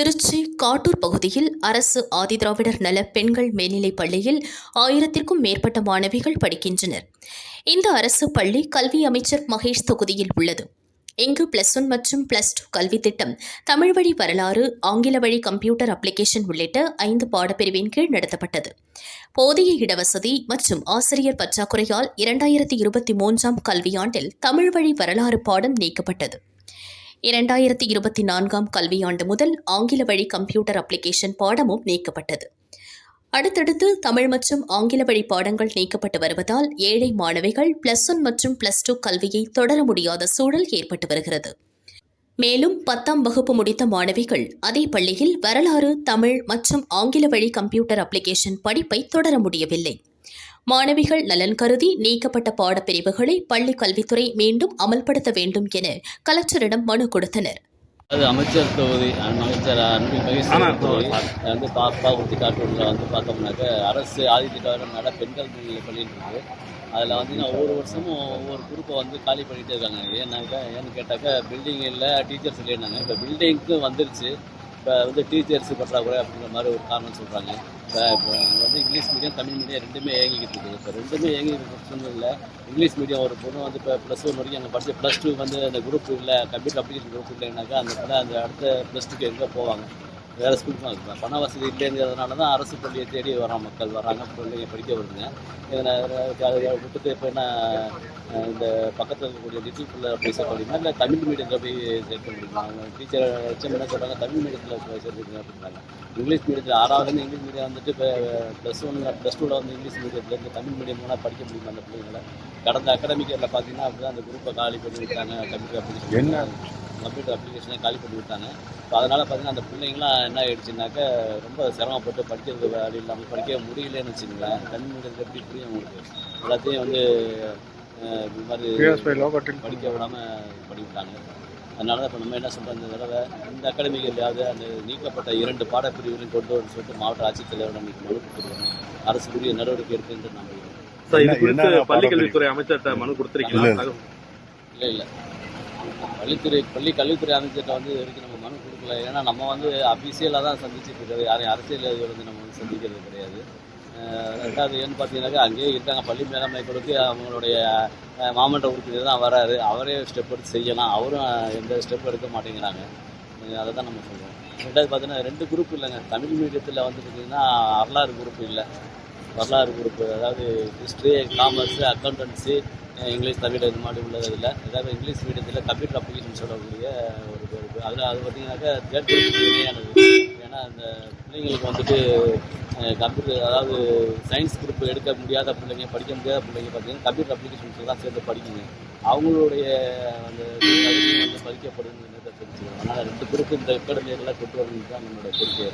திருச்சி காட்டூர் பகுதியில் அரசு ஆதிதிராவிடர் நல பெண்கள் மேல்நிலைப் பள்ளியில் ஆயிரத்திற்கும் மேற்பட்ட மாணவிகள் படிக்கின்றனர். இந்த அரசு பள்ளி கல்வி அமைச்சர் மகேஷ் தொகுதியில் உள்ளது. இங்கு பிளஸ் ஒன் மற்றும் பிளஸ் டூ கல்வி திட்டம் தமிழ் வழி வரலாறு ஆங்கில வழி கம்ப்யூட்டர் அப்ளிகேஷன் உள்ளிட்ட ஐந்து பாடப்பிரிவின் கீழ் நடத்தப்பட்டது. போதிய இடவசதி மற்றும் ஆசிரியர் பற்றாக்குறையால் இரண்டாயிரத்தி இருபத்தி மூன்றாம் கல்வியாண்டில் தமிழ் வழி வரலாறு பாடம் நீக்கப்பட்டது. இரண்டாயிரத்தி இருபத்தி நான்காம் கல்வியாண்டு முதல் ஆங்கில வழி கம்ப்யூட்டர் அப்ளிகேஷன் பாடமும் நீக்கப்பட்டது. அடுத்தடுத்து தமிழ் மற்றும் ஆங்கில வழி பாடங்கள் நீக்கப்பட்டு வருவதால் ஏழை மாணவிகள் பிளஸ் ஒன் மற்றும் பிளஸ் டூ கல்வியை தொடர முடியாத சூழல் ஏற்பட்டு வருகிறது. மேலும் பத்தாம் வகுப்பு முடித்த மாணவிகள் அதே பள்ளியில் வரலாறு தமிழ் மற்றும் ஆங்கில வழி கம்ப்யூட்டர் அப்ளிகேஷன் படிப்பை தொடர முடியவில்லை. மாணவிகள் நலன் கருதி நீக்கப்பட்ட பாடப்பிரிவுகளை பள்ளி கல்வித்துறை மீண்டும் அமல்படுத்த வேண்டும் என கலெக்டரிடம் மனு கொடுத்தனர். அது அமைச்சர் தொகுதி அமைச்சர் அன்பில் மகேஷ் தொகுதி வந்து பாப்பா உத்தி காட்டூரில் வந்து பார்த்தோம்னாக்க அரசு ஆதித்திட்டாவிடம் நட பெண்கள் பள்ளின்னு இருக்குது அதில் வந்து ஒவ்வொரு வருஷமும் ஒவ்வொரு குரூப்பை வந்து காலி பண்ணிகிட்டே இருக்காங்க. ஏன்னாக்கா ஏன்னு கேட்டாக்கா பில்டிங் இல்லை டீச்சர்ஸ் இல்லைன்னாங்க. இப்போ பில்டிங்க்கு வந்துருச்சு. இப்போ வந்து டீச்சர்ஸ் பற்றாக்குறை அப்படிங்கிற மாதிரி ஒரு காரணம் சொல்கிறாங்க இப்போ இப்போ வந்து இங்கிலீஷ் மீடியம் தமிழ் மீடியம் ரெண்டுமே இயங்கிக்கிட்டு இருக்குது. இப்போ ரெண்டுமே இயங்கிக்கிட்டு சூழ்நிலை இங்கிலீஷ் மீடியம் ஒரு பொண்ணு வந்து இப்போ ப்ளஸ் ஒன் வரைக்கும் அங்கே படித்து ப்ளஸ் டூ வந்து அந்த குரூப் இல்லை கம்ப்யூட்டர் அப்ளிகேஷன் குரூப் இல்லைனாக்கா அந்த பிள்ளை அந்த அடுத்த ப்ளஸ் டூக்கு எங்கே போவாங்க? வேறு ஸ்கூலுக்கு தான் இருக்கும் பண வசதி இல்லைங்கிறதுனால தான் அரசு பள்ளியை தேடி வர மக்கள் வராங்க. பிள்ளைங்க படிக்க வருதுங்க. இதில் விட்டுட்டு இப்போ என்ன இந்த பக்கத்தில் இருக்கக்கூடிய லிட்டில் பிள்ளை போய் சேர்க்க முடியுமா இல்லை தமிழ் மீடியத்தில் போய் சேர்க்க முடியுமா டீச்சர் ஹெச்எம் என்ன சொல்கிறாங்க தமிழ் மீடியத்தில் போய் சேர்த்துக்கங்க அப்படின்றாங்க. இங்கிலீஷ் மீடியத்தில் ஆறாவதுலேருந்து இங்கிலீஷ் மீடியம் வந்துட்டு இப்போ ப்ளஸ் ஒன் ப்ளஸ் டூவில் வந்து இங்கிலீஷ் மீடியத்துலேருந்து தமிழ் மீடியம்லாம் படிக்க முடியுமா அந்த பிள்ளைங்களை? கடந்த அகாடமிக் இயரில் பார்த்தீங்கன்னா அப்படி தான் அந்த குரூப்பை காலி பண்ணி விட்டாங்க தமிழ் அப்படின்னு என்ன? கம்ப்யூட்டர் அப்ளிகேஷனை காலி பண்ணி விட்டாங்க. இப்போ அதனால் பார்த்தீங்கன்னா அந்த பிள்ளைங்களாம் என்ன ஆயிடுச்சுனாக்கா ரொம்ப சிரமப்பட்டு படிக்கிறது வழி இல்லாமல் படிக்க முடியலன்னு வச்சுங்களேன் தமிழ் மீடியத்தில் எப்படி புரியும் உங்களுக்கு? எல்லாத்தையும் வந்து இது மாதிரி படிக்க விடாமல் படிவிட்டாங்க அதனால தான் இப்போ நம்ம என்ன சொல்கிறோம் இந்த தடவை இந்த அகாடமிகளையாவது அந்த நீக்கப்பட்ட இரண்டு பாடப்பிரிவுகளையும் கொண்டு வரணும்னு சொல்லிட்டு மாவட்ட ஆட்சித்தலைவரிடம் இன்னைக்கு மனு கொடுத்துருக்கோம். அரசுக்குரிய நடவடிக்கை எடுக்குன்னு நம்புகிறோம் சார் இது குறித்து பள்ளிக்கல்வித்துறை அமைச்சர்கிட்ட மனு கொடுத்துருக்கீங்களா. இல்லை இல்லை. பள்ளித்துறை பள்ளி கல்வித்துறை அமைச்சர்கிட்ட வந்து இது வரைக்கும் நம்ம மனு கொடுக்கல. ஏன்னா நம்ம வந்து அஃபீஷியலாக தான் சந்திச்சுட்டு இருக்கிறது. யாரையும் அரசியல் இது வந்து நம்ம வந்து சந்திக்கிறது கிடையாது. ரெண்டாவது ஏன்னு பார்த்தீங்கன்னாக்கா அங்கேயே இருக்காங்க. பள்ளி மேலாண்மை கொடுத்து அவங்களுடைய மாமன்ற உறுப்பினர் தான் வராரு. அவரே ஸ்டெப் எடுத்து செய்யலாம். அவரும் எந்த ஸ்டெப் எடுக்க மாட்டேங்கிறாங்க. அதை தான் நம்ம சொல்லுவோம் ரெண்டாவது பார்த்தீங்கன்னா ரெண்டு குரூப் இல்லைங்க. தமிழ் மீடியத்தில் வந்து பார்த்தீங்கன்னா வரலாறு குரூப் இல்லை. வரலாறு குரூப் அதாவது history commerce accountancy English Tamil இது மாதிரி உள்ளது இதில் ஏதாவது இங்கிலீஷ் மீடியத்தில் கம்ப்யூட்டர் அப்ளிகேஷன் சொல்லக்கூடிய ஒரு இது இருக்குது அதில் அது பார்த்தீங்கன்னாக்கா தேர்ட் குரூப் இணையானது ஏன்னா அந்த பிள்ளைங்களுக்கு வந்துட்டு கம்ப்யூட்டர் அதாவது சயின்ஸ் குரூப் எடுக்க முடியாத பிள்ளைங்க படிக்க முடியாத பிள்ளைங்க பார்த்தீங்கன்னா கம்ப்யூட்டர் அப்ளிகேஷன்ஸ் தான் சேர்ந்து படிக்குங்க. அவங்களுடைய அந்த வந்து பதிக்கப்படுதுன்னு தெரிஞ்சுக்கணும். அதனால் ரெண்டு குரூப் இந்த அகாடமியெல்லாம் கொண்டு வரணும்னு தான் நம்மளோட கோரிக்கை.